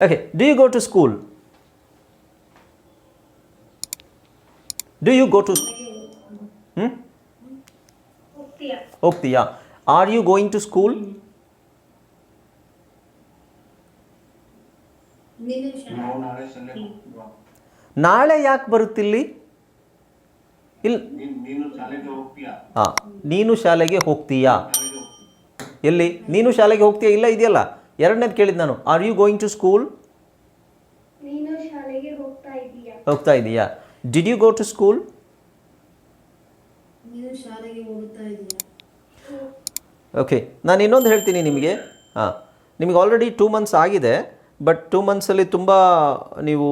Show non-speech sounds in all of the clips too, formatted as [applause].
Okay, do you go to school? Do you go to hmm? ಹೋಗ್ತೀಯಾ ಹೋಗ್ತೀಯಾ are you going to school ನಾಳೆ ಯಾಕೆ ಬರುತ್ತಿಲ್ಲಿ? ಇಲ್ಲಿ ಹಾಂ ನೀನು ಶಾಲೆಗೆ ಹೋಗ್ತೀಯಾ? ಎಲ್ಲಿ? ನೀನು ಶಾಲೆಗೆ ಹೋಗ್ತೀಯಾ? ಇಲ್ಲ ಇದೆಯಲ್ಲ? ಎರಡನೇದು ಕೇಳಿದ್ದು ನಾನು are you going to school ನೀನು ಶಾಲೆಗೆ ಹೋಗ್ತಾ ಇದೀಯಾ? ಹೋಗ್ತಾ ಇದೀಯಾ? Did you go to school ನೀನು ಶಾಲೆಗೆ ಹೋಗ್ತಾ ಇದೀಯಾ? ಓಕೆ ನಾನು ಇನ್ನೊಂದು ಹೇಳ್ತೀನಿ ನಿಮಗೆ. ಹಾಂ ನಿಮಗೆ ಆಲ್ರೆಡಿ ಟೂ ಮಂತ್ಸ್ ಆಗಿದೆ ಬಟ್ ಟೂ ಮಂತ್ಸಲ್ಲಿ ತುಂಬ ನೀವು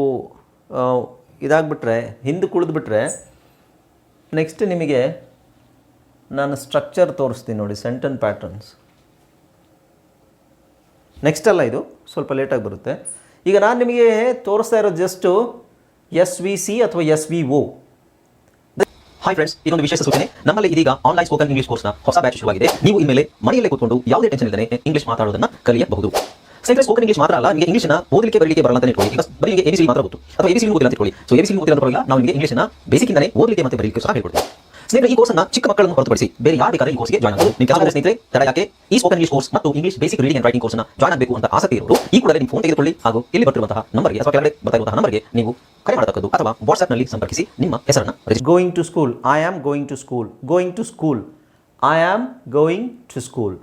ಇದಾಗ್ಬಿಟ್ರೆ ಹಿಂದೆ ಕುಳಿದ್ಬಿಟ್ರೆ ನೆಕ್ಸ್ಟ್ ನಿಮಗೆ ನಾನು ಸ್ಟ್ರಕ್ಚರ್ ತೋರಿಸ್ತೀನಿ ನೋಡಿ ಸೆಂಟನ್ ಪ್ಯಾಟರ್ನ್ಸ್ ನೆಕ್ಸ್ಟ್ ಅಲ್ಲ ಇದು. ಸ್ವಲ್ಪ ಲೇಟಾಗಿ ಬರುತ್ತೆ. ಈಗ ನಾನು ನಿಮಗೆ ತೋರಿಸ್ತಾ ಇರೋದು ಜಸ್ಟು ಎಸ್ ವಿ ಸಿ ಅಥವಾ S V O hi friends ಇದೊಂದು ವಿಶೇಷ ಸೂಚನೆ. ನಮ್ಮಲ್ಲಿ ಇದೀಗ ಆನ್ಲೈನ್ ಸ್ಪೋಕನ್ ಇಂಗ್ಲಿಷ್ ಕೋರ್ಸ್ನ ಹೊಸ ಬ್ಯಾಚ್ ಶುರುವಾಗಿದೆ. ನೀವು ಇನ್ಮೇಲೆ ಮನೆಯಲ್ಲೇ ಕೂತ್ಕೊಂಡು ಯಾವುದೇ ಟೆನ್ಷನ್ ಇಲ್ಲದೆ ಇಂಗ್ಲಿಷ್ ಮಾತಾಡೋದನ್ನ ಕಲಿಯಬಹುದು. ಸ್ನೇಹಿತರೆ ಸ್ಪೋಕನ್ ಇಂಗ್ಲಿಷ್ ಮಾತ್ರ ಅಲ್ಲ, ನಿಮಗೆ ಇಂಗ್ಲಿಷ್ನ ಓದಲಿಕ್ಕೆ ಬರಲಿಕ್ಕೆ ಬರಲ್ಲ ಅಂತ ಇಟ್ಕೊಳ್ಳಿ. ಬರೀ ನಿಮಗೆ ಎಬಿಸಿ ಮಾತ್ರ ಗೊತ್ತು. ಅಥವಾ ಎಬಿಸಿ ಓದಿಲ್ಲ ಅಂತ ಇಟ್ಕೊಳ್ಳಿ. ಸೊ ಎಬಿಸಿ ಓದಿಲ್ಲ ಅಂತ ಪರವಾಗಿಲ್ಲ ನಾವು ನಿಮಗೆ ಇಂಗ್ಲಿಷ್ನ ಬೇಸಿಕ್ ಇಂದಾನೆ ಓದಲಿಕ್ಕೆ ಮತ್ತೆ ಬರಲಿಕ್ಕೆ ಸಹ ಹೇಳ್ಕೊಡ್ತೀವಿ. ಸ್ನೇಹಿತರೆ, ಈ ಕೋರ್ಸ್ನ ಚಿಕ್ಕ ಮಕ್ಕಳನ್ನು ಹೊರತುಪಡಿಸಿ ಬೇರೆ ಯಾರು ಬೇಕಾದ್ರೆ ಈ ಕೋರ್ಸ್ಗೆ ಜಾಯ್ನ್ ಆಗಬಹುದು ನಿಮ್ಮ ಕೆಲವು ಸ್ನೇಹಿತರೆ, ತಡ ಯಾಕೆ ಈ ಸ್ಪೋಕನ್ ಇಂಗ್ಲಿಷ್ ಕೋರ್ಸ್ ಮತ್ತು English basic reading and writing ಕೋರ್ಸ್ನ ಜಾಯ್ನ್ ಆಗಬೇಕು ಅಂತ ಆಸಕ್ತಿ ಇರೋರು, ಈ ಕೂಡಲೇ ನಿಮ್ಮ ಫೋನ್ ತೆಗೆದುಕೊಳ್ಳಿ ಹಾಗೂ ಇಲ್ಲಿ ಬರ್ತಿರುವಂತಹ ನಂಬರ್ಗೆ ಅಥವಾ ಕೆಳಗಡೆ ಬರ್ತಾ ಇರುವಂತಹ ನಂಬರ್ಗೆ ನೀವು ಕರೆ ಮಾಡತಕ್ಕದ್ದು ಅಥವಾ ವಾಟ್ಸ್ಆಪ್ನಲ್ಲಿ ಸಂಪರ್ಕಿಸಿ ನಿಮ್ಮ ಹೆಸರನ್ನು going to school I am going to school going to school I am going to school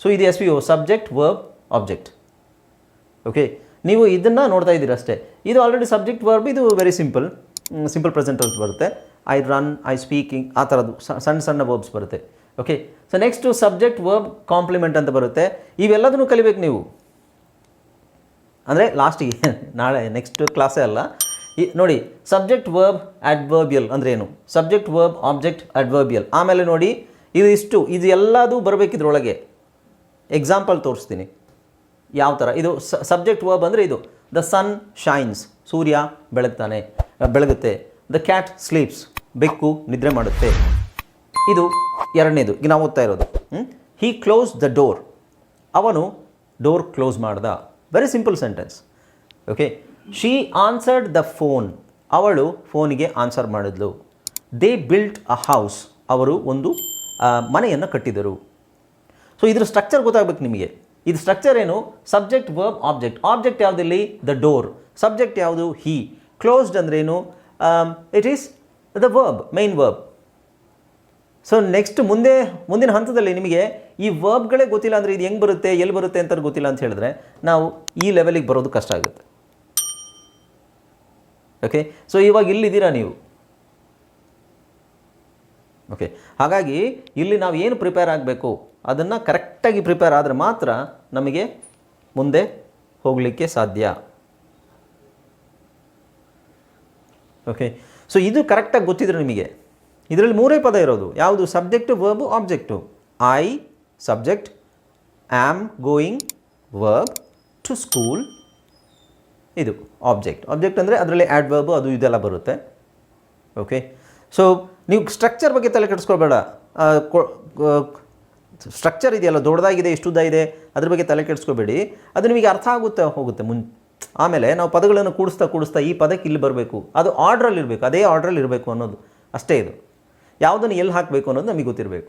so ಇದು S P O subject verb object okay ನೀವು ಇದನ್ನು ನೋಡ್ತಾ ಇದ್ದೀರ ಅಷ್ಟೇ. ಇದು ಆಲ್ರೆಡಿ ಸಬ್ಜೆಕ್ಟ್ ವರ್ಬ್ ಇದು ವೆರಿ ಸಿಂಪಲ್ ಸಿಂಪಲ್ ಪ್ರೆಸೆಂಟ್ ಅಂತ ಬರುತ್ತೆ. ಐ ರನ್ ಐ ಸ್ಪೀಕಿಂಗ್ ಆ ಥರದ್ದು ಸಣ್ಣ ಸಣ್ಣ ವರ್ಬ್ಸ್ ಬರುತ್ತೆ. Okay so next subject verb complement ಅಂತ ಬರುತ್ತೆ. ಇವೆಲ್ಲದನ್ನು ಕಲಿಬೇಕು ನೀವು. ಅಂದರೆ ಲಾಸ್ಟಿಗೆ [laughs] ನಾಳೆ ನೆಕ್ಸ್ಟ್ ಕ್ಲಾಸೇ ಅಲ್ಲ. ಈ, ನೋಡಿ ಸಬ್ಜೆಕ್ಟ್ ವರ್ಬ್ ಅಡ್ವರ್ಬಿಯಲ್ ಅಂದರೆ ಏನು? ಸಬ್ಜೆಕ್ಟ್ ವರ್ಬ್ ಆಬ್ಜೆಕ್ಟ್ ಅಡ್ವರ್ಬಿಯಲ್ ಆಮೇಲೆ ನೋಡಿ, ಇದು ಇಷ್ಟು, ಇದು ಎಲ್ಲದೂ ಬರಬೇಕಿದ್ರೊಳಗೆ ಎಕ್ಸಾಂಪಲ್ ತೋರಿಸ್ತೀನಿ. ಯಾವ ಥರ? ಇದು ಸಬ್ಜೆಕ್ಟ್ ವರ್ಬ್ ಅಂದರೆ ಇದು. ದ ಸನ್ ಶೈನ್ಸ್ ಸೂರ್ಯ ಬೆಳಗ್ತಾನೆ, ಬೆಳಗುತ್ತೆ. ದ ಕ್ಯಾಟ್ ಸ್ಲೀಪ್ಸ್ ಬೆಕ್ಕು ನಿದ್ರೆ ಮಾಡುತ್ತೆ. ಇದು ಎರಡನೇದು. ಈಗ ನಾವು ಓದ್ತಾ ಇರೋದು. ಹೀ ಕ್ಲೋಸ್ ದ ಡೋರ್ ಅವನು ಡೋರ್ ಕ್ಲೋಸ್ ಮಾಡ್ದ. Very simple sentence okay she answered the phone ಅವಳು ಫೋನಿಗೆ ಆನ್ಸರ್ ಮಾಡಿದ್ಲು. ದೇ ಬಿಲ್ಟ್ ಅ ಹೌಸ್ ಅವರು ಒಂದು ಮನೆಯನ್ನು ಕಟ್ಟಿದರು. ಸೊ ಇದ್ರ ಸ್ಟ್ರಕ್ಚರ್ ಗೊತ್ತಾಗಬೇಕು ನಿಮಗೆ. ಇದು ಸ್ಟ್ರಕ್ಚರ್ ಏನು? ಸಬ್ಜೆಕ್ಟ್ ವರ್ಬ್ ಆಬ್ಜೆಕ್ಟ್ ಆಬ್ಜೆಕ್ಟ್ ಯಾವುದಿಲ್ಲಿ? ದ ಡೋರ್ ಸಬ್ಜೆಕ್ಟ್ ಯಾವುದು? ಹೀ ಕ್ಲೋಸ್ಡ್ ಅಂದ್ರೇನು it is the verb main verb so next ಮುಂದೆ, ಮುಂದಿನ ಹಂತದಲ್ಲಿ ನಿಮಗೆ ಈ ವರ್ಬ್ಗಳೇ ಗೊತ್ತಿಲ್ಲ ಅಂದರೆ ಇದು ಹೆಂಗೆ ಬರುತ್ತೆ, ಎಲ್ಲಿ ಬರುತ್ತೆ ಅಂತ ಗೊತ್ತಿಲ್ಲ ಅಂತ ಹೇಳಿದ್ರೆ ನಾವು ಈ ಲೆವೆಲಿಗೆ ಬರೋದು ಕಷ್ಟ ಆಗುತ್ತೆ. ಓಕೆ ಸೊ ಇವಾಗ ಇಲ್ಲಿದ್ದೀರಾ ನೀವು? ಓಕೆ ಹಾಗಾಗಿ ಇಲ್ಲಿ ನಾವು ಏನು ಪ್ರಿಪೇರ್ ಆಗಬೇಕು, ಅದನ್ನು ಕರೆಕ್ಟಾಗಿ ಪ್ರಿಪೇರ್ ಆದರೆ ಮಾತ್ರ ನಮಗೆ ಮುಂದೆ ಹೋಗಲಿಕ್ಕೆ ಸಾಧ್ಯ. ಓಕೆ ಸೊ ಇದು ಕರೆಕ್ಟಾಗಿ ಗೊತ್ತಿದ್ರೆ ನಿಮಗೆ. ಇದರಲ್ಲಿ ಮೂರೇ ಪದ ಇರೋದು. ಯಾವುದು? Subject verb object I subject am going verb to school ಇದು ಆಬ್ಜೆಕ್ಟ್ ಆಬ್ಜೆಕ್ಟ್ ಅಂದರೆ ಅದರಲ್ಲಿ ಆ್ಯಡ್ ವರ್ಬು ಅದು ಇದೆಲ್ಲ ಬರುತ್ತೆ. ಓಕೆ ಸೊ ನೀವು ಸ್ಟ್ರಕ್ಚರ್ ಬಗ್ಗೆ ತಲೆ ಕೆಡಿಸ್ಕೊಳ್ಬೇಡ. ಸ್ಟ್ರಕ್ಚರ್ ಇದೆಯಲ್ಲ? ದೊಡ್ಡದಾಗಿದೆ, ಇಷ್ಟುದ್ದ ಇದೆ. ಅದ್ರ ಬಗ್ಗೆ ತಲೆ ಕೆಡಿಸ್ಕೋಬೇಡಿ. ಅದು ನಿಮಗೆ ಅರ್ಥ ಆಗುತ್ತೆ ಹೋಗುತ್ತೆ ಮುನ್ ಆಮೇಲೆ ನಾವು ಪದಗಳನ್ನು ಕೂಡಿಸ್ತಾ ಕೂಡಿಸ್ತಾ ಈ ಪದಕ್ಕೆ ಇಲ್ಲಿ ಬರಬೇಕು. ಅದು ಆರ್ಡ್ರಲ್ಲಿ ಇರಬೇಕು ಅದೇ ಆರ್ಡ್ರಲ್ಲಿ ಇರಬೇಕು ಅನ್ನೋದು. ಅಷ್ಟೇ ಇದು. ಯಾವುದನ್ನು ಎಲ್ಲಿ ಹಾಕಬೇಕು ಅನ್ನೋದು ನಮಗೆ ಗೊತ್ತಿರಬೇಕು.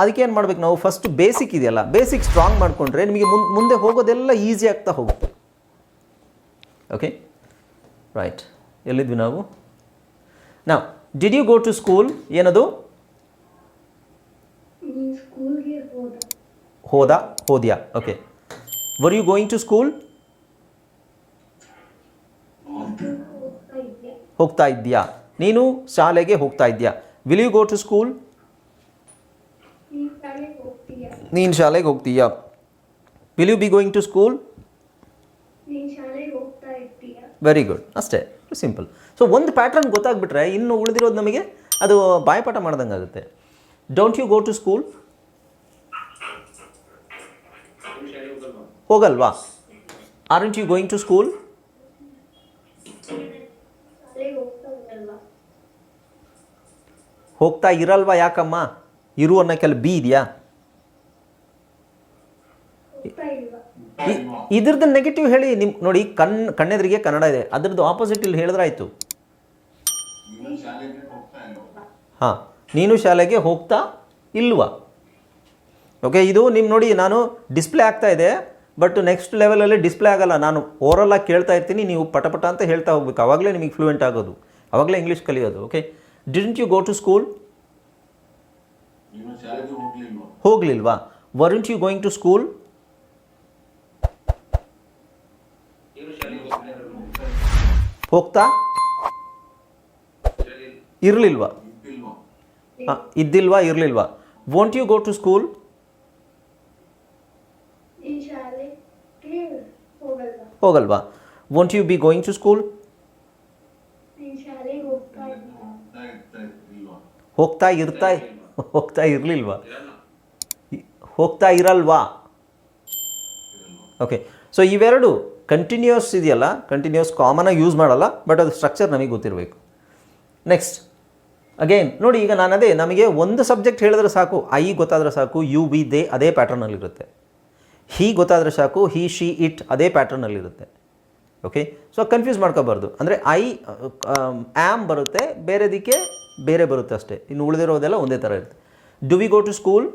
ಅದಕ್ಕೆ ಏನು ಮಾಡಬೇಕು ನಾವು ಫಸ್ಟ್ ಬೇಸಿಕ್ ಇದೆಯಲ್ಲ ಬೇಸಿಕ್ ಸ್ಟ್ರಾಂಗ್ ಮಾಡಿಕೊಂಡ್ರೆ ನಿಮಗೆ ಮುನ್ ಮುಂದೆ ಹೋಗೋದೆಲ್ಲ ಈಸಿ ಆಗ್ತಾ ಹೋಗುತ್ತೆ. ಓಕೆ ರೈಟ್ ಎಲ್ಲಿದ್ವಿ ನಾವು? ನಾವು did you go to school ಏನದು? ಹೋದ. ಹೋದ್ಯಾ? Okay were you going to school ಹೋಗ್ತಾ ಇದೆಯಾ ಹೋಗ್ತಾ ಇದ್ದೀಯಾ? ನೀನು ಶಾಲೆಗೆ ಹೋಗ್ತಾ ಇದ್ದೀಯಾ? Will you go to school ನೀನು ಶಾಲೆಗೆ ಹೋಗ್ತೀಯಾ? Will you be going to school very good ಅಷ್ಟೇ. ಸಿಂಪಲ್ ಸೊ ಒಂದು ಪ್ಯಾಟ್ರನ್ ಗೊತ್ತಾಗ್ಬಿಟ್ರೆ ಇನ್ನು ಉಳಿದಿರೋದು ನಮಗೆ ಅದು ಬಾಯಪಾಠ ಮಾಡ್ದಂಗೆ ಆಗುತ್ತೆ don't you go to school ಹೋಗಲ್ವಾ? Are you going to school ಶಾಲೆಗೆ ಹೋಗ್ತಾ ಇರಲ್ವಾ ಹೋಗ್ತಾ ಇರಲ್ವಾ ಯಾಕಮ್ಮ? ಇರು ಅನ್ನೋ ಕೆಲ ಬಿ ಇದೆಯಾ? ಇದ್ರದ್ದು ನೆಗೆಟಿವ್ ಹೇಳಿ ನಿಮ್ ನೋಡಿ ಕಣ್ ಕಣ್ಣೆದ್ರಿಗೆ ಕನ್ನಡ ಇದೆ. ಅದ್ರದ್ದು ಆಪೋಸಿಟ್ ಇಲ್ಲಿ ಹೇಳಿದ್ರಾಯ್ತು. ಹಾಂ ನೀನು ಶಾಲೆಗೆ ಹೋಗ್ತಾ ಇಲ್ವಾ? ಓಕೆ ಇದು ನಿಮ್ಮ ನೋಡಿ ನಾನು ಡಿಸ್ಪ್ಲೇ ಆಗ್ತಾ ಇದೆ ಬಟ್ ನೆಕ್ಸ್ಟ್ ಲೆವೆಲಲ್ಲಿ ಡಿಸ್ಪ್ಲೇ ಆಗಲ್ಲ. ನಾನು ಓರಲ್ಲಾಗಿ ಕೇಳ್ತಾ ಇರ್ತೀನಿ ನೀವು ಪಟಪಟ ಅಂತ ಹೇಳ್ತಾ ಹೋಗ್ಬೇಕು. ಅವಾಗಲೇ ನಿಮಗೆ ಫ್ಲೂಯೆಂಟ್ ಆಗೋದು. ಆವಾಗಲೇ ಇಂಗ್ಲೀಷ್ ಕಲಿಯೋದು okay didn't you go to school ನೀನು ಶಾಲೆಗೆ ಹೋಗ್ಲಿಲ್ವಾ ಹೋಗಲಿಲ್ವಾ weren't you going to school ಹೋಗ್ತಾ ಇರಲಿಲ್ವಾ ಇದ್ದಿಲ್ವಾ ಹಾಂ ಇದ್ದಿಲ್ವಾ ಇರಲಿಲ್ವಾ won't you go to school ಈ ಶಾಲೆಗೆ ಹೋಗಲ್ವಾ ಹೋಗಲ್ವಾ won't you be going to school ನೀನ್ ಶಾಲೆಗೆ ಹೋಗ್ತಾ ಇರ್ತಾ ಹೋಗ್ತಾ ಇರಲಿಲ್ವಾ? ಹೋಗ್ತಾ ಇರಲ್ವಾ? ಓಕೆ ಸೊ ಇವೆರಡು ಕಂಟಿನ್ಯೂಸ್ ಇದೆಯಲ್ಲ ಕಂಟಿನ್ಯೂಸ್ ಕಾಮನಾಗಿ ಯೂಸ್ ಮಾಡಲ್ಲ ಬಟ್ ಅದು ಸ್ಟ್ರಕ್ಚರ್ ನಮಗೆ ಗೊತ್ತಿರಬೇಕು. ನೆಕ್ಸ್ಟ್ ಅಗೇನ್ ನೋಡಿ, ಈಗ ನಾನು ಅದೇ, ನಮಗೆ ಒಂದು ಸಬ್ಜೆಕ್ಟ್ ಹೇಳಿದ್ರೆ ಸಾಕು, ಐ ಗೊತ್ತಾದರೆ ಸಾಕು, ಯು, ವಿ, ದೇ, ಅದೇ ಪ್ಯಾಟರ್ನಲ್ಲಿರುತ್ತೆ ಹೀ ಗೊತ್ತಾದರೆ ಸಾಕು, ಹಿ, ಶಿ, ಇಟ್, ಅದೇ ಪ್ಯಾಟರ್ನಲ್ಲಿರುತ್ತೆ ಓಕೆ ಸೊ ಕನ್ಫ್ಯೂಸ್ ಮಾಡ್ಕೋಬಾರ್ದು. ಅಂದರೆ ಐ ಆ್ಯಮ್ ಬರುತ್ತೆ ಬೇರೆದಕ್ಕೆ ಬೇರೆ ಬರುತ್ತೆ ಅಷ್ಟೇ. ಇನ್ನು ಉಳಿದಿರೋದೆಲ್ಲ ಒಂದೇ ಥರ ಇರುತ್ತೆ. Do we go to school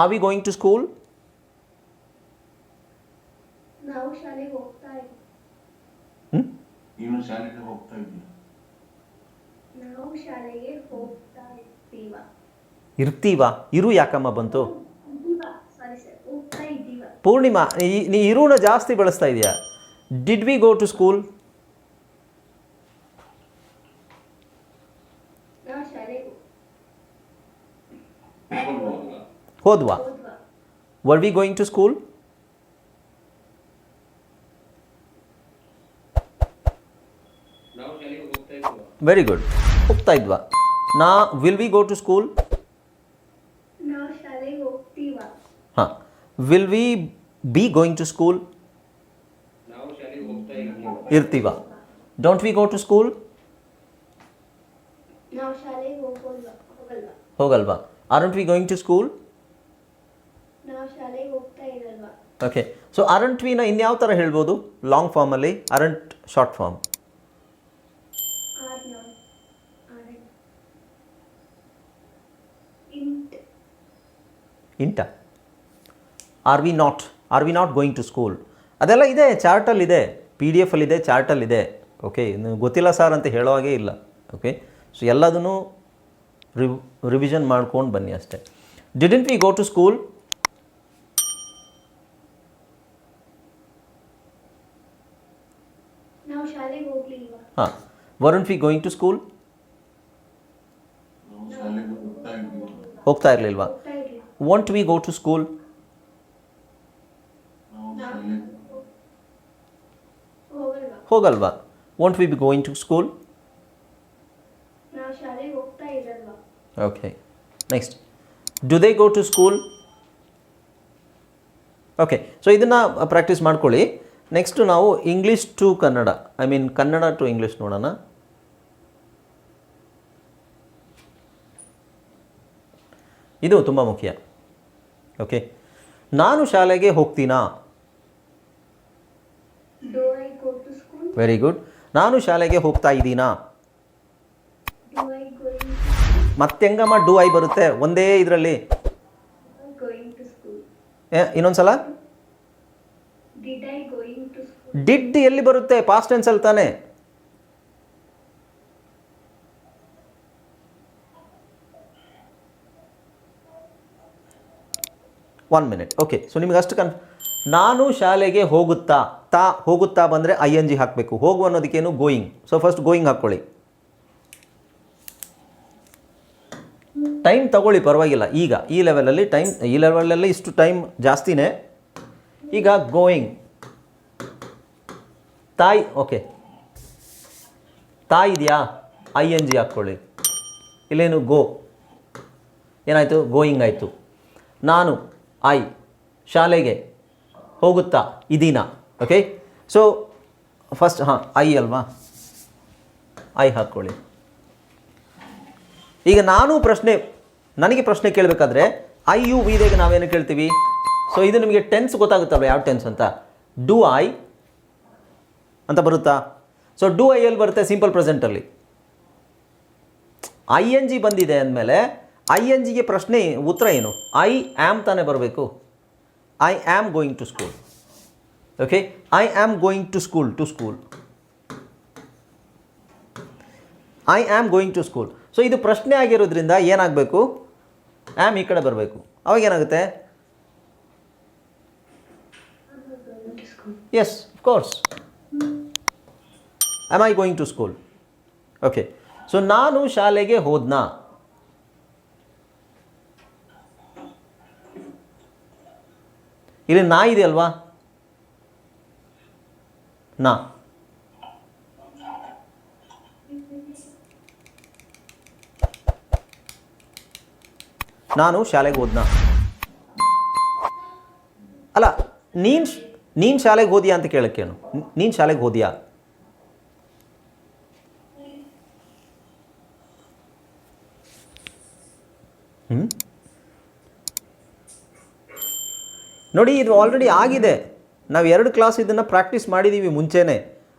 are we going to school ಇರ್ತೀವಾ. ಇರು ಯಾಕಮ್ಮ ಬಂತು ಇದ್ದೀವಾ ಸಾರಿ ಸರ್ ಹೋಗ್ತಾ ಇದ್ದೀವಾ ಪೂರ್ಣಿಮಾ ಈ- ನೀ ಇರುನ ಜಾಸ್ತಿ ಬಳಸ್ತಾ ಇದೆಯಾ? Did we go to school? ಹೋದ್ವಾ? Were we going to school very good ಹೋಗ್ತಾ ಇದ್ವಾ? ನಾ will we go to school ನಾವು ಶಾಲೆಗೆ ಹೋಗ್ತೀವಾ ಹಾಂ will we be going to school ಇರ್ತೀವಾ don't we go to school ನಾವು ಶಾಲೆಗೆ ಹೋಗೋಲ್ವಾ ಹೋಗಲ್ವಾ ಹೋಗಲ್ವಾ aren't we going to school ನಾವು ಶಾಲೆಗೆ ಹೋಗ್ತಾ ಇರಲ್ವಾ ಓಕೆ ಸೊ ಅರಂಟ್ ವಿನ ಇನ್ಯಾವ ಥರ ಹೇಳ್ಬೋದು ಲಾಂಗ್ ಫಾರ್ಮಲ್ಲಿ aren't short form are not are int ಇಂಟ are we not are we not going to school ಅದೆಲ್ಲ ಇದೆ ಚಾರ್ಟಲ್ಲಿದೆ ಪಿ ಡಿ ಎಫಲ್ಲಿದೆ ಚಾರ್ಟಲ್ಲಿದೆ ಓಕೆ ಇನ್ನು ಗೊತ್ತಿಲ್ಲ ಸರ್ ಅಂತ ಹೇಳೋ ಹಾಗೆ ಇಲ್ಲ. ಓಕೆ ಸೊ ಎಲ್ಲದನ್ನು ರಿವ್ ರಿವಿಷನ್ ಮಾಡ್ಕೊಂಡು ಬನ್ನಿ ಅಷ್ಟೇ. Didn't we go to school ಹಾಂ. Weren't we going to school ಹೋಗ್ತಾ ಇರಲಿಲ್ವಾ? Won't we go to school ಹೋಗಲ್ವಾ? Won't we be going to school okay next do they go to school okay so ಇದನ್ನು practice ಮಾಡ್ಕೊಳ್ಳಿ. Next ನಾವು English to Kannada I mean Kannada to English ನೋಡೋಣ. ಇದು ತುಂಬ ಮುಖ್ಯ. Okay ನಾನು ಶಾಲೆಗೆ ಹೋಗ್ತೀನಾ do I go to school very good ನಾನು ಶಾಲೆಗೆ ಹೋಗ್ತಾ ಇದ್ದೀನಾ? ಮತ್ತೆಂಗಮ್ಮ ಡೂ ಐ ಬರುತ್ತೆ? ಒಂದೇ ಇದರಲ್ಲಿ. ಇನ್ನೊಂದ್ಸಲ? ಡಿಡ್ ಎಲ್ಲಿ ಬರುತ್ತೆ? ಪಾಸ್ಟ್ ಟೆನ್ಸಲ್ಲಿ ತಾನೆ. ಒನ್ ಮಿನಿಟ್ ಓಕೆ ಸೊ ನಿಮಗೆ ಅಷ್ಟು ಕನ್ ನಾನು ಶಾಲೆಗೆ ಹೋಗುತ್ತಾ, ತಾ, ಹೋಗುತ್ತಾ ಬಂದರೆ ಐ ಎನ್ ಜಿ ಹಾಕಬೇಕು. ಹೋಗು ಅನ್ನೋದಕ್ಕೇನು ಗೋಯಿಂಗ್ ಸೊ ಫಸ್ಟ್ ಗೋಯಿಂಗ್ ಹಾಕ್ಕೊಳ್ಳಿ ಟೈಮ್ ತಗೊಳ್ಳಿ, ಪರವಾಗಿಲ್ಲ. ಈಗ, ಈ ಲೆವೆಲಲ್ಲಿ ಟೈಮ್ ಈ ಲೆವೆಲಲ್ಲಿ ಇಷ್ಟು ಟೈಮ್ ಜಾಸ್ತಿನೇ. ಈಗ ಗೋಯಿಂಗ್ ತಾಯಿ ಓಕೆ ತಾಯಿ ಇದೆಯಾ? ಐ ಎನ್ ಜಿ ಹಾಕ್ಕೊಳ್ಳಿ. ಇಲ್ಲೇನು ಗೋ ಏನಾಯಿತು? ಗೋಯಿಂಗ್ ಆಯಿತು. ನಾನು ಐ ಶಾಲೆಗೆ ಹೋಗುತ್ತಾ ಇದೀನಾ ಓಕೆ ಸೊ ಫಸ್ಟ್ ಹಾಂ ಐ ಅಲ್ವಾ? ಐ ಹಾಕ್ಕೊಳ್ಳಿ. ಈಗ ನಾನು ಪ್ರಶ್ನೆ, ನನಗೆ ಪ್ರಶ್ನೆ ಕೇಳಬೇಕಾದ್ರೆ ಐ ಯು ವಿದಾಗ ನಾವೇನು ಕೇಳ್ತೀವಿ? ಸೊ ಇದು ನಿಮಗೆ ಟೆನ್ಸ್ ಗೊತ್ತಾಗುತ್ತಲ್ಲ ಯಾವ ಟೆನ್ಸ್ ಅಂತ? ಡು ಐ ಅಂತ ಬರುತ್ತಾ? ಸೊ ಡು ಐ ಎಲ್ಲಿ ಬರುತ್ತೆ ಸಿಂಪಲ್ ಪ್ರೆಸೆಂಟಲ್ಲಿ ಐ ಎನ್ ಜಿ ಬಂದಿದೆ ಅಂದಮೇಲೆ ಐ ಎನ್ ಜಿಗೆ ಪ್ರಶ್ನೆ, ಉತ್ತರ ಏನು? ಐ ಆ್ಯಮ್ ತಾನೇ ಬರಬೇಕು. I am going to school okay I am going to school to school I am going to school so ಇದು ಪ್ರಶ್ನೆ ಆಗಿರೋದ್ರಿಂದ ಏನಾಗಬೇಕು? ಆ್ಯಮ್ ಈ ಕಡೆ ಬರಬೇಕು. ಅವಾಗ ಏನಾಗುತ್ತೆ? Yes course am I going to school okay so ನಾನು ಶಾಲೆಗೆ ಹೋದ್ನಾ? ಇಲ್ಲಿ ನಾ ಇದೆ ಅಲ್ವಾ? ನಾ. ನಾನು ಶಾಲೆಗೆ ಹೋದ್ನಾ? ಅಲ್ಲ, ನೀನ್ ನೀನ್ ಶಾಲೆಗೆ ಹೋದ್ಯಾ ಅಂತ ಕೇಳಕ್ಕೇನು ನೀನ್ ಶಾಲೆಗೆ ಹೋದ್ಯಾ? ಹ್ಞೂ ನೋಡಿ ಇದು ಆಲ್ರೆಡಿ ಆಗಿದೆ. ನಾವು ಎರಡು ಕ್ಲಾಸ್ ಇದನ್ನು ಪ್ರಾಕ್ಟೀಸ್ ಮಾಡಿದ್ದೀವಿ ಮುಂಚೆನೇ.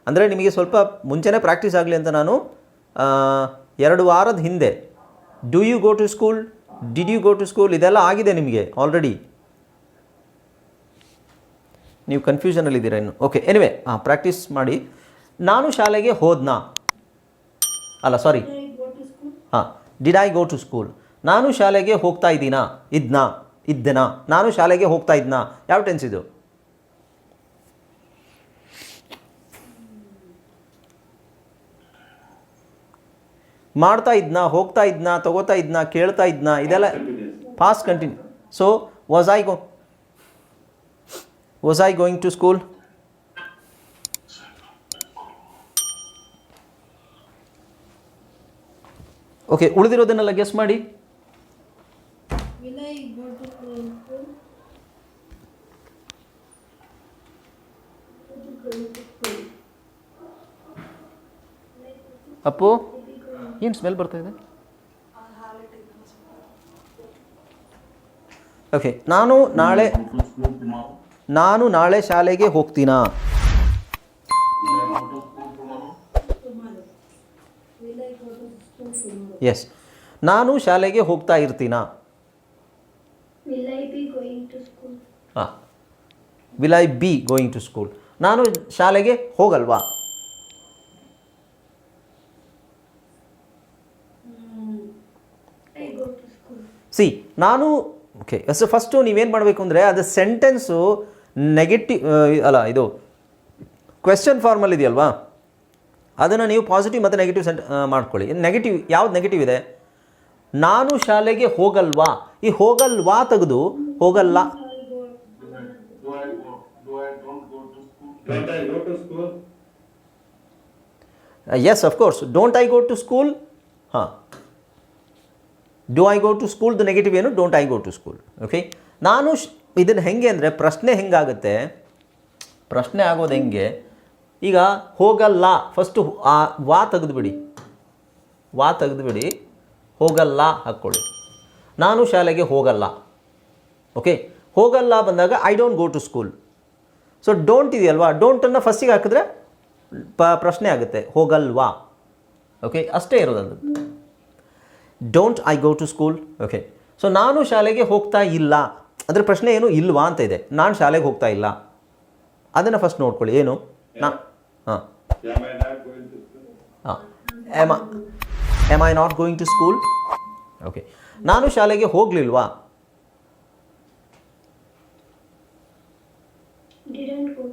ಅಂದರೆ ನಿಮಗೆ ಸ್ವಲ್ಪ ಮುಂಚೆನೇ ಪ್ರಾಕ್ಟೀಸ್ ಆಗಲಿ ಅಂತ ನಾನು ಎರಡು ವಾರದ ಹಿಂದೆ. Do you go to school did you go to school ಇದೆಲ್ಲ ಆಗಿದೆ ನಿಮಗೆ ಆಲ್ರೆಡಿ ನೀವು ಕನ್ಫ್ಯೂಷನಲ್ಲಿದ್ದೀರಾ ಇನ್ನು? ಓಕೆ ಎನಿವೆ ಹಾಂ ಪ್ರಾಕ್ಟೀಸ್ ಮಾಡಿ. ನಾನು ಶಾಲೆಗೆ ಹೋದ್ನಾ? ಅಲ್ಲ ಸಾರಿ ಹಾಂ did I go to school ನಾನು ಶಾಲೆಗೆ ಹೋಗ್ತಾ ಇದ್ದೀನಾ? ಇದ್ನಾ? ಇದ್ದನಾ? ನಾನು ಶಾಲೆಗೆ ಹೋಗ್ತಾ ಇದ್ನಾ? ಯಾವ ಟೆನ್ಸ್ ಇದು? ಮಾಡ್ತಾ ಇದ್ನಾ, ಹೋಗ್ತಾ ಇದ್ನಾ, ತಗೋತಾ ಇದ್ನಾ, ಕೇಳ್ತಾ ಇದ್ನಾ? ಇದೆಲ್ಲ pass continue so was I go was I going to school okay ಉಳಿದಿರೋದನ್ನೆಲ್ಲ guess ಮಾಡಿ Will I go to school? ಅಪ್ಪೋ ಏನು ಸ್ಮೆಲ್ ಬರ್ತಾ ಇದೆ? ಓಕೆ ನಾನು ನಾಳೆ ನಾನು ನಾಳೆ ಶಾಲೆಗೆ ಹೋಗ್ತೀನಾ? ಎಸ್ ನಾನು ಶಾಲೆಗೆ ಹೋಗ್ತಾ ಇರ್ತೀನಾ? ಹಾಂ will I be going to school ನಾನು ಶಾಲೆಗೆ ಹೋಗಲ್ವಾ? ಸಿ ನಾನು ಓಕೆ ಸೊ ಫಸ್ಟು ನೀವೇನು ಮಾಡಬೇಕು ಅಂದರೆ ಅದು ಸೆಂಟೆನ್ಸು ನೆಗೆಟಿವ್ ಅಲ್ಲ ಇದು ಕ್ವೆಶ್ಚನ್ ಫಾರ್ಮಲ್ಲಿ ಇದೆಯಲ್ವಾ? ಅದನ್ನು ನೀವು ಪಾಸಿಟಿವ್ ಮತ್ತು ನೆಗೆಟಿವ್ ಸೆಂಟ್ ಮಾಡ್ಕೊಳ್ಳಿ. ನೆಗೆಟಿವ್ ಯಾವ್ದು ನೆಗೆಟಿವ್ ಇದೆ? ನಾನು ಶಾಲೆಗೆ ಹೋಗಲ್ವಾ? ಈ ಹೋಗಲ್ವಾ ತೆಗೆದು ಹೋಗಲ್ಲ? Yes of course don't I go to school ಹಾಂ. ಡು ಐ ಗೋ ಟು ಸ್ಕೂಲ್ದು ನೆಗೆಟಿವ್ ಏನು? Don't I go to school okay ನಾನು ಇದನ್ನು ಹೆಂಗೆ ಅಂದರೆ ಪ್ರಶ್ನೆ ಹೆಂಗಾಗುತ್ತೆ? ಪ್ರಶ್ನೆ ಆಗೋದು ಹೆಂಗೆ? ಈಗ ಹೋಗಲ್ಲ. ಫಸ್ಟು ಆ ವಾ ತೆಗೆದುಬಿಡಿ ವಾ ತೆಗೆದುಬಿಡಿ ಹೋಗಲ್ಲ ಹಾಕ್ಕೊಳ್ಳಿ. ನಾನು ಶಾಲೆಗೆ ಹೋಗಲ್ಲ. ಓಕೆ ಹೋಗಲ್ಲ ಬಂದಾಗ I don't go to school so don't ಇದೆಯಲ್ವಾ? ಡೋಂಟನ್ನು ಫಸ್ಟಿಗೆ ಹಾಕಿದ್ರೆ ಪ ಪ್ರಶ್ನೆ ಆಗುತ್ತೆ. ಹೋಗಲ್ವಾ? ಓಕೆ ಅಷ್ಟೇ ಇರೋದು don't I go to school okay so ನಾನು ಶಾಲೆಗೆ ಹೋಗ್ತಾ ಇಲ್ಲ. ಅದರ ಪ್ರಶ್ನೆ ಏನು? ಇಲ್ವಾ ಅಂತ ಇದೆ. ನಾನು ಶಾಲೆಗೆ ಹೋಗ್ತಾ ಇಲ್ಲ. ಅದನ್ನು ಫಸ್ಟ್ ನೋಡ್ಕೊಳ್ಳಿ. ಏನು? ನಾ ಹಾಂ. Am I not going to school? ಹಾಂ M am I not going to school okay ನಾನು ಶಾಲೆಗೆ ಹೋಗಲಿಲ್ವಾ? Didn't go.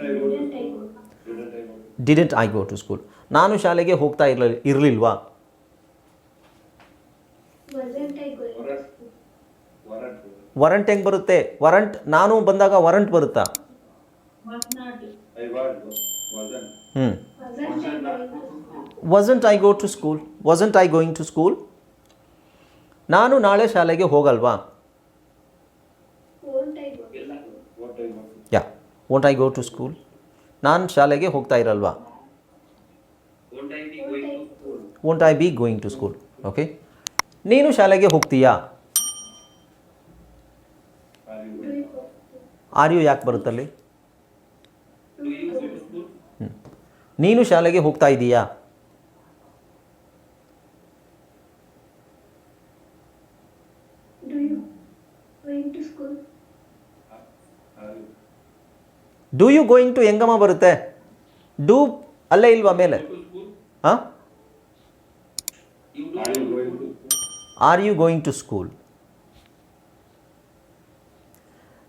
I go Didn't I go? Didn't I go to didn't I go to school ನಾನು ಶಾಲೆಗೆ ಹೋಗ್ತಾ ಇರಲಿ ಇರಲಿಲ್ವಾ Wasn't I going to Warrant. school? Warrant. ವರಂಟ್ ಹೆಂಗ್ ಬರುತ್ತೆ? ವರಂಟ್ ನಾನು ಬಂದಾಗ ವರಂಟ್ ಬರುತ್ತಾ? ಹ್ಮ್ not. I was, wasn't. ಹ್ಞೂ Wasn't I going to school? Wasn't I go to school wasn't I going to school ನಾನು ನಾಳೆ ಶಾಲೆಗೆ ಹೋಗಲ್ವಾ? Won't I go? to school? What I want. Yeah. Won't I go to school ನಾನು ಶಾಲೆಗೆ ಹೋಗ್ತಾ ಇರಲ್ವಾ? Won't I won't I be going to school okay ನೀನು ಶಾಲೆಗೆ ಹೋಗ್ತೀಯಾ? ಆರ್ ಯು ಯಾಕೆ ಬರುತ್ತಲ್ಲಿ? ನೀನು ಶಾಲೆಗೆ ಹೋಗ್ತಾ ಇದ್ದೀಯಾ ಡೂ ಯು ಗೋಯಿಂಗ್ ಟು ಹೆಂಗಮ್ಮ ಬರುತ್ತೆ? ಡೂ ಅಲ್ಲೇ ಇಲ್ವಾ ಮೇಲೆ? ಹಾಂ Are you going to? Are you going to school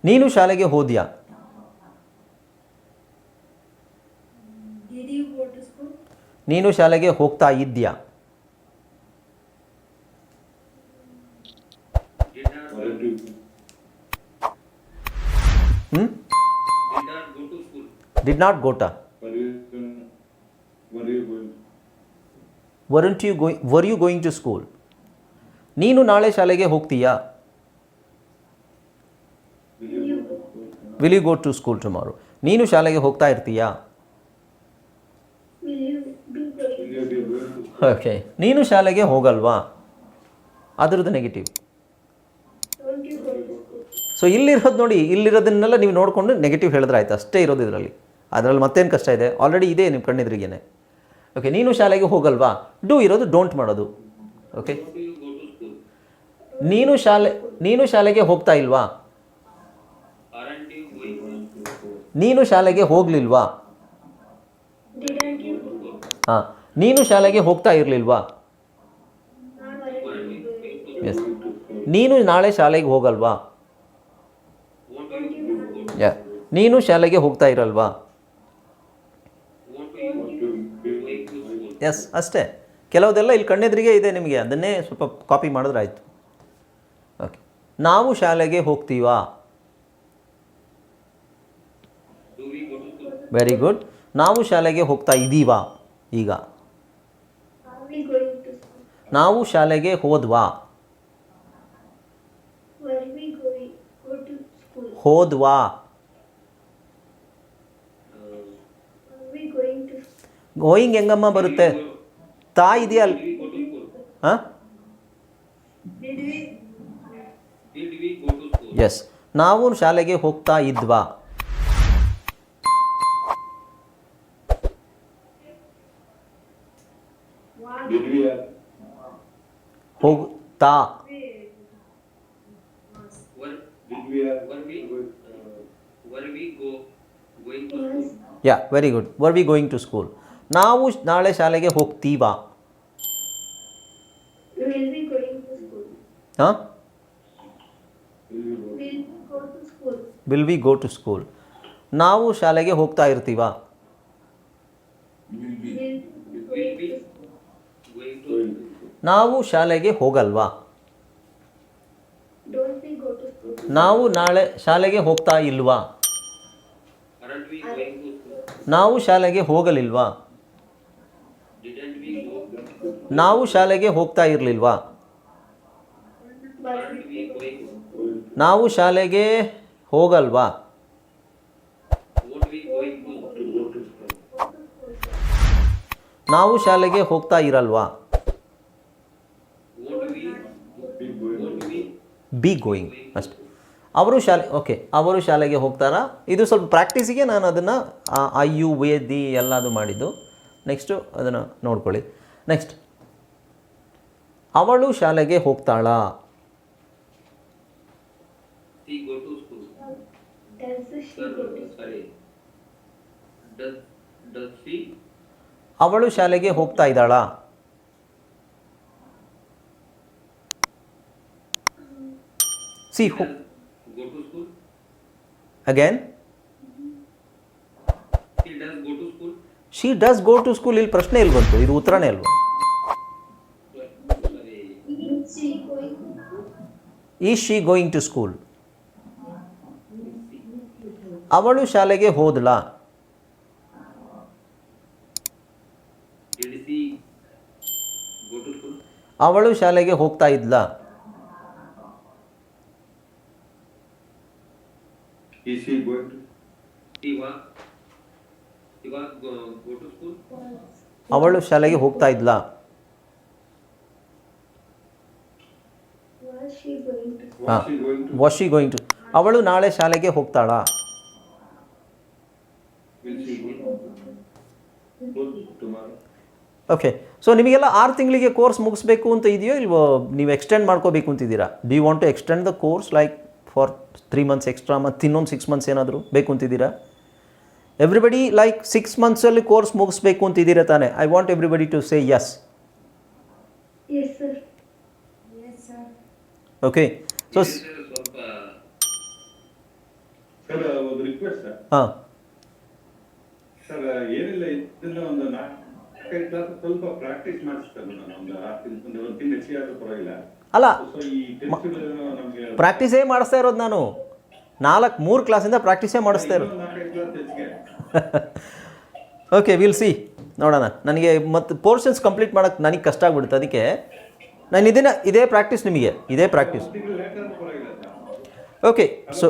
ನೀನು ಶಾಲೆಗೆ ಹೋದ್ಯಾ Did you go to school? ನೀನು ಶಾಲೆಗೆ ಹೋಗ್ತಾ ಇದ್ಯಾ Weren't you? ಹ್ಞೂ did not go to Were you? Were you going? Weren't you going were you going to school ನೀನು ನಾಳೆ ಶಾಲೆಗೆ ಹೋಗ್ತೀಯಾ? Will you go to school tomorrow ನೀನು ಶಾಲೆಗೆ ಹೋಗ್ತಾ ಇರ್ತೀಯಾ? ಓಕೆ ನೀನು ಶಾಲೆಗೆ ಹೋಗಲ್ವಾ? ಅದರದ್ದು ನೆಗೆಟಿವ್ ಸೊ ಇಲ್ಲಿರೋದು ನೋಡಿ, ಇಲ್ಲಿರೋದನ್ನೆಲ್ಲ ನೀವು ನೋಡಿಕೊಂಡು ನೆಗೆಟಿವ್ ಹೇಳಿದ್ರೆ ಆಯ್ತು. ಅಷ್ಟೇ ಇರೋದು ಇದರಲ್ಲಿ. ಅದರಲ್ಲಿ ಮತ್ತೇನು ಕಷ್ಟ ಇದೆ? ಆಲ್ರೆಡಿ ಇದೆ ನಿಮ್ಮ ಕಣ್ಣೆದ್ರಿಗೇನೆ. ಓಕೆ ನೀನು ಶಾಲೆಗೆ ಹೋಗಲ್ವಾ? ಡೂ ಇರೋದು ಡೋಂಟ್ ಮಾಡೋದು. ಓಕೆ ನೀನು ಶಾಲೆ, ನೀನು ಶಾಲೆಗೆ ಹೋಗ್ತಾ ಇಲ್ವಾ? ನೀನು ಶಾಲೆಗೆ ಹೋಗ್ಲಿಲ್ವಾ? ಹಾ, ನೀನು ಶಾಲೆಗೆ ಹೋಗ್ತಾ ಇರಲಿಲ್ವಾ? ಎಸ್ ನೀನು ನಾಳೆ ಶಾಲೆಗೆ ಹೋಗಲ್ವಾ? ಯಾ ನೀನು ಶಾಲೆಗೆ ಹೋಗ್ತಾ ಇರಲ್ವಾ? ಎಸ್ ಅಷ್ಟೇ. ಕೆಲವುದೆಲ್ಲ ಇಲ್ಲಿ ಕಣ್ಣೆದ್ರಿಗೆ ಇದೆ ನಿಮಗೆ. ಅದನ್ನೇ ಸ್ವಲ್ಪ ಕಾಪಿ ಮಾಡಿದ್ರೆ ಆಯಿತು. ನಾವು ಶಾಲೆಗೆ ಹೋಗ್ತೀವಾ? ವೆರಿ ಗುಡ್ ನಾವು ಶಾಲೆಗೆ ಹೋಗ್ತಾ ಇದ್ದೀವಾ ಈಗ? ನಾವು ಶಾಲೆಗೆ ಹೋದ್ವಾ? ಹೋದ್ವಾ? ಗೋಯಿಂಗ್ ಹೆಂಗಮ್ಮ ಬರುತ್ತೆ? ತಾ ಇದೆಯಲ್ಲ? ಹಾಂ? ಎಸ್ ನಾವು ಶಾಲೆಗೆ ಹೋಗ್ತಾ ಇದ್ವಾ Did we have? ಹೋಗ್ತಾ Did we have? Were we, going- uh, were we go, going to Yes. school? Yeah very good were we going to school ನಾವು ನಾಳೆ ಶಾಲೆಗೆ ಹೋಗ್ತೀವಾ Will we going to school? ಹಾಂ Will you go? Will we go to school? Will we go to school ನಾವು ಶಾಲೆಗೆ ಹೋಗ್ತಾ ಇರ್ತೀವ? ನಾವು ಶಾಲೆಗೆ ಹೋಗಲ್ವಾ? ನಾವು ನಾಳೆ ಶಾಲೆಗೆ ಹೋಗ್ತಾ ಇಲ್ವಾ? ನಾವು ಶಾಲೆಗೆ ಹೋಗಲಿಲ್ವಾ? ನಾವು ಶಾಲೆಗೆ ಹೋಗ್ತಾ ಇರಲಿಲ್ವಾ? ನಾವು ಶಾಲೆಗೆ ಹೋಗಲ್ವಾ. ನಾವು ಶಾಲೆಗೆ ಹೋಗ್ತಾ ಇರಲ್ವಾ? ಬಿ ಗೋಯಿಂಗ್ ಅಷ್ಟೆ. ಅವರು ಶಾಲೆ ಓಕೆ ಅವರು ಶಾಲೆಗೆ ಹೋಗ್ತಾರಾ? ಇದು ಸ್ವಲ್ಪ ಪ್ರಾಕ್ಟೀಸಿಗೆ ನಾನು ಅದನ್ನು ಐ ಯು ವೇದಿ ಎಲ್ಲ ಅದು ಮಾಡಿದ್ದು. ನೆಕ್ಸ್ಟು ಅದನ್ನು ನೋಡ್ಕೊಳ್ಳಿ. ನೆಕ್ಸ್ಟ್ ಅವಳು ಶಾಲೆಗೆ ಹೋಗ್ತಾಳಾ? ಅವಳು ಶಾಲೆಗೆ ಹೋಗ್ತಾ ಇದ್ದಾಳಾ. See? Again She does go to school? She does go to school ಇಲ್ಲಿ ಪ್ರಶ್ನೆ ಇಲ್ಲಿ ಬಂತು? ಇದು ಉತ್ತರನೇ ಅಲ್ವಾ? ಈ Is going is she going to school ಅವಳು ಶಾಲೆಗೆ ಹೋದಳ. ಅವಳು ಶಾಲೆಗೆ ಹೋಗ್ತಾ ಇದ್ಲ. ಅವಳು ಶಾಲೆಗೆ ಹೋಗ್ತಾ ಇದ್ಲ. ವಾಶಿ ಗೋಯಿಂಗ್ ಟು ಅವಳು ನಾಳೆ ಶಾಲೆಗೆ ಹೋಗ್ತಾಳ. ಓಕೆ ಸೊ ನಿಮಗೆಲ್ಲ ಆರು ತಿಂಗಳಿಗೆ ಕೋರ್ಸ್ ಮುಗಿಸ್ಬೇಕು ಅಂತ ಇದೆಯೋ ಇಲ್ವೋ? ನೀವು ಎಕ್ಸ್ಟೆಂಡ್ ಮಾಡ್ಕೋಬೇಕು ಅಂತಿದ್ದೀರಾ? Do you want to extend the course like for three months extra ಮತ್ತು ಇನ್ನೊಂದು ಸಿಕ್ಸ್ ಮಂತ್ಸ್ ಏನಾದರೂ ಬೇಕು ಅಂತಿದ್ದೀರಾ? ಎವ್ರಿಬಡಿ ಲೈಕ್ ಸಿಕ್ಸ್ ಮಂತ್ಸಲ್ಲಿ ಕೋರ್ಸ್ ಮುಗಿಸ್ಬೇಕು ಅಂತಿದ್ದೀರಾ ತಾನೇ? I want everybody to say yes okay so ಸ್ವಲ್ಪ ಸರ್ ಒಂದು ರಿಕ್ವೆಸ್ಟ್ ಸರ್ ಹಾಂ. ಸ್ವಲ್ಪ ಪ್ರಾಕ್ಟೀಸ್ ಮಾಡಿಸ್ತಾರೆ ನಾನು ಒಂದು ಆರು ತಿಂಗಳು ಒಂದು ಒಂದು ತಿಂಗಳು ಹೆಚ್ಚಿಗೆ ಆದ್ರೂ ಪರವಾಗಿಲ್ಲ. ಅಲ್ಲ ಪ್ರಾಕ್ಟೀಸೇ ಮಾಡಿಸ್ತಾ ಇರೋದು ನಾನು. ನಾಲ್ಕು ಮೂರು ಕ್ಲಾಸಿಂದ ಪ್ರಾಕ್ಟೀಸೇ ಮಾಡಿಸ್ತಾ ಇರೋದು. ಓಕೆ ವಿಲ್ ಸಿ ನೋಡೋಣ. ನನಗೆ ಮತ್ತು ಪೋರ್ಷನ್ಸ್ ಕಂಪ್ಲೀಟ್ ಮಾಡೋಕ್ಕೆ ನನಗೆ ಕಷ್ಟ ಆಗ್ಬಿಡುತ್ತೆ. ಅದಕ್ಕೆ ನಾನು ಇದನ್ನ ಇದೇ ಪ್ರಾಕ್ಟೀಸ್ ನಿಮಗೆ. ಇದೇ ಪ್ರಾಕ್ಟೀಸ್ ಓಕೆ ಸೊ